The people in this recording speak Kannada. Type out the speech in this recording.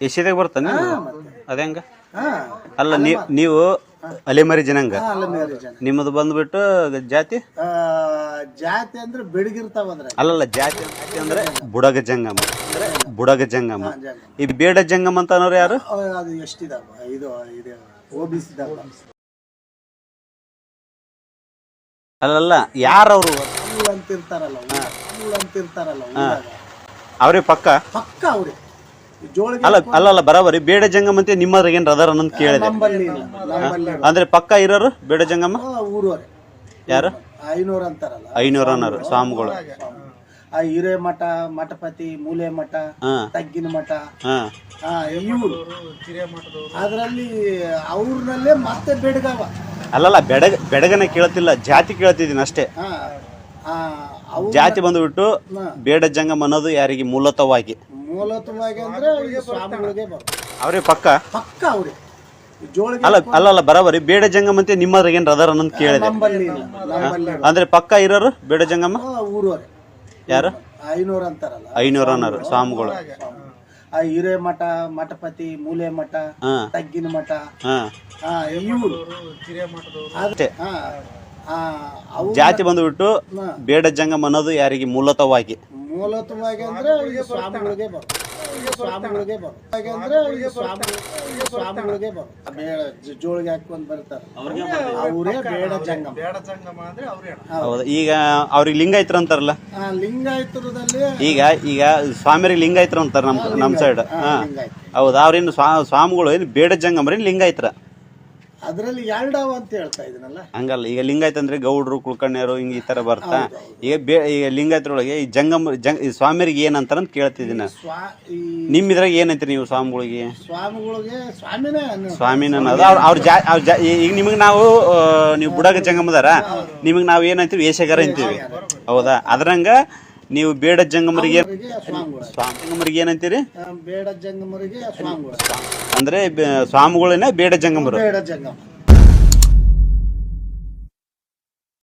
ಎಸಿದಾಗೆ ಬರ್ತಾನೆ ಅದೇ ಹಂಗ? ಹಾ. ಅಲ್ಲ ನೀ ನೀವು ಅಲೆಮಾರಿ ಜನಾಂಗ? ನಿಮ್ಮದು ಬಂದ್ಬಿಟ್ಟು ಜಾತಿ? ಜಾತಿ ಅಂದ್ರೆ ಬೆಡಗಿರ್ತಾವ ಅಲ್ಲಲ್ಲ ಜಾತಿ ಜಾತಿ ಅಂದ್ರೆ ಬುಡಗ ಜಂಗಮ. ಅಂದ್ರೆ ಬುಡಗ ಜಂಗಮ. ಈ ಬೇಡ ಜಂಗಮ ಅಂತ ಅನ್ನೋರು ಯಾರು? ಅದು ಎಷ್ಟಿದಾವ? ಇದು ಅಲ್ಲಲ್ಲ ಯಾರವರು? ಅಂತಿರ್ತಾರಲ್ಲ ಅಂತ ಅವ್ರೇ ಪಕ್ಕ? ಪಕ್ಕ ಅವ್ರೆ. ಜೋಳಿಗೆ ಅಲ್ಲ ಅಲ್ಲ ಬರಾಬರಿ. ಬೇಡ ಜಂಗಮ್ ಅಂತ ನಿಮ್ಮದ್ರಾಗ ಏನ್ ರದಾರ ಅನ್ನೋದು ಕೇಳಿದೆ. ಅಂದ್ರೆ ಪಕ್ಕ ಇರೋರು ಬೇಡ ಜಂಗಮ್ಮ? ಊರವ್ರೆ. ಯಾರು? ಐನೂರು ಅಂತಾರಲ್ಲ. ಐನೂರು ಅನ್ನೋರು ಸ್ವಾಮಿಗಳು. ಆ ಹಿರೇ ಮಠ ಮಠಪತಿ ಮೂಲೆ ಮಠ ಹಾ. ತಗ್ಗಿನ ಮಠ. ಹಾ. ಆ, ಇವ್ರು. ಅದರಲ್ಲಿ ಅವ್ರನ್ನಲ್ಲೇ ಮತ್ತೆ ಬೆಡಗವ. ಅಲ್ಲಲ್ಲ ಬೆಡಗ ಬೆಡಗನ ಕೇಳ್ತಿಲ್ಲ ಜಾತಿ ಕೇಳ್ತಿದ್ದೀನಿ ಅಷ್ಟೇ. ಹಾ. ಜಾತಿ ಬಂದ್ಬಿಟ್ಟು ಬೇಡ ಜಂಗಮ್ ಅನ್ನೋದು ಯಾರಿಗೆ ಮೂಲತವಾಗಿ. ಮೂಲತವಾಗಿ ಅಂದ್ರೆ ಸ್ವಾಮಿಗಳಿಗೆ ಪಕ್ಕ? ಪಕ್ಕ ಅವ್ರಿ. ಅಲ್ಲ ಅಲ್ಲ ಅಲ್ಲ ಬರಾಬರಿ. ಬೇಡ ಜಂಗಮ್ ಅಂತ ನಿಮ್ಮದ್ರಾಗ ಏನ್ ಅದಾರ ಅನ್ನೋದು ಕೇಳಿದೆ. ಅಂದ್ರೆ ಪಕ್ಕ ಇರೋರು ಬೇಡ ಜಂಗಮ್ಮ? ಯಾರು? ಐನೂರ ಅಂತಾರಲ್ಲ. ಐನೂರು ಅನ್ನೋರು ಸ್ವಾಮಿಗಳು. ಆ ಹಿರೇ ಮಠ ಮಠಪತಿ ಮೂಲೆ ಮಠ ಹಾ. ತಗ್ಗಿನ ಮಠ. ಇವ್ರು. ಅಷ್ಟೇ. ಜಾತಿ ಬಂದ್ಬಿಟ್ಟು ಬೇಡ ಜಂಗಮ್ ಅನ್ನೋದು ಯಾರಿಗೆ ಮೂಲತವಾಗಿ. ಮೂಲತವಾಗಿ ಅಂದ್ರೆ ಈ ಸ್ವಾಮಿಗಳಿಗೆ ಬರೋದು ಸ್ವಾಮಿಗಳಿಗೆ ಬರೋದು ಅಂದ್ರೆ ಈ ಸ್ವಾಮಿ ಸ್ವಾಮಿಗಳಿಗೆ ಬರೋದು ಬೇಡ ಜ- ಜೋಳಿಗೆ ಹಾಕೊಂಡ್ ಬರ್ತಾರೆ. ಅವರೇ ಬೇಡ ಜಂಗಮ. ಬೇಡ ಸಂಗಮ ಅಂದ್ರೆ ಅವ್ರೇ ಹೌದಾ. ಈಗ ಅವ್ರಿಗೆ ಲಿಂಗಾಯತ್ರ ಅಂತಾರಲ್ಲ? ಲಿಂಗಾಯತರದಲ್ಲಿ ಈಗ ಈಗ ಸ್ವಾಮಿಯರಿಗೆ ಲಿಂಗಾಯತ್ರ ಅಂತಾರೆ ನಮ್ ನಮ್ ಸೈಡ್ ಹೌದು ಅವ್ರೇನು ಸ್ವಾಮಿಗಳು ಏನು ಬೇಡ ಜಂಗಮ್ರಿ ಲಿಂಗಾಯತ್ರ. ಅದರಲ್ಲಿ ಎರಡವ ಅಂತ ಹೇಳ್ತಾ ಇದೀನಲ್ಲ ಹಂಗಲ್ಲ ಈಗ ಲಿಂಗಾಯತ್ ಅಂದ್ರೆ ಗೌಡ್ರು ಕುಳ್ಕಣ್ಯರು ಹಿಂಗ ಈ ತರ ಬರ್ತಾ. ಈಗ ಬೇ ಈಗ ಲಿಂಗಾಯತ್ರೊಳಗೆ ಈ ಜಂಗಮ ಜಂಗ್ ಈ ಸ್ವಾಮಿಯರಿಗೆ ಏನಂತಾರ ಅಂತ ಕೇಳ್ತಿದ್ದೀನಿ. ನಾನು. ಸ್ವಾ ಈ ನಿಮ್ ಇದ್ರಾಗ ಏನಂತೀರಿ ನೀವು ಸ್ವಾಮಿಗಳಿಗೆ? ಸ್ವಾಮಿಗಳಿಗೆ ಸ್ವಾಮಿನೇ ಅನ್ನೋ ಸ್ವಾಮಿನ ಅನ್ನೋದು. ಅವ್ರ ಅವ್ರ ಜಾ ಅವ್ರ ಜಾ ಈ- ಈಗ ನಿಮಗೆ ನಾವು ಆ, ನೀವು ಬುಡಗ ಜಂಗಮದಾರ ನಿಮಗೆ ನಾವು ಏನಂತೀವಿ ವೇಷಗಾರ ಅಂತೀವಿ. ಹೌದಾ? ಅದ್ರಂಗ ನೀವು ಬೇಡ ಜಂಗಮರಿಗೆ ಸ್ವಾಮಿಗಳಿಗೆ ಏನಂತೀರಿ? ಬೇಡ ಜಂಗಮರಿಗೆ ಸ್ವಾಮಿಗಳು. ಅಂದ್ರೆ ಬೆ- ಸ್ವಾಮಿಗಳೇನೆ ಬೇಡ ಜಂಗಮರು. ಬೇಡ ಜಂಗಮ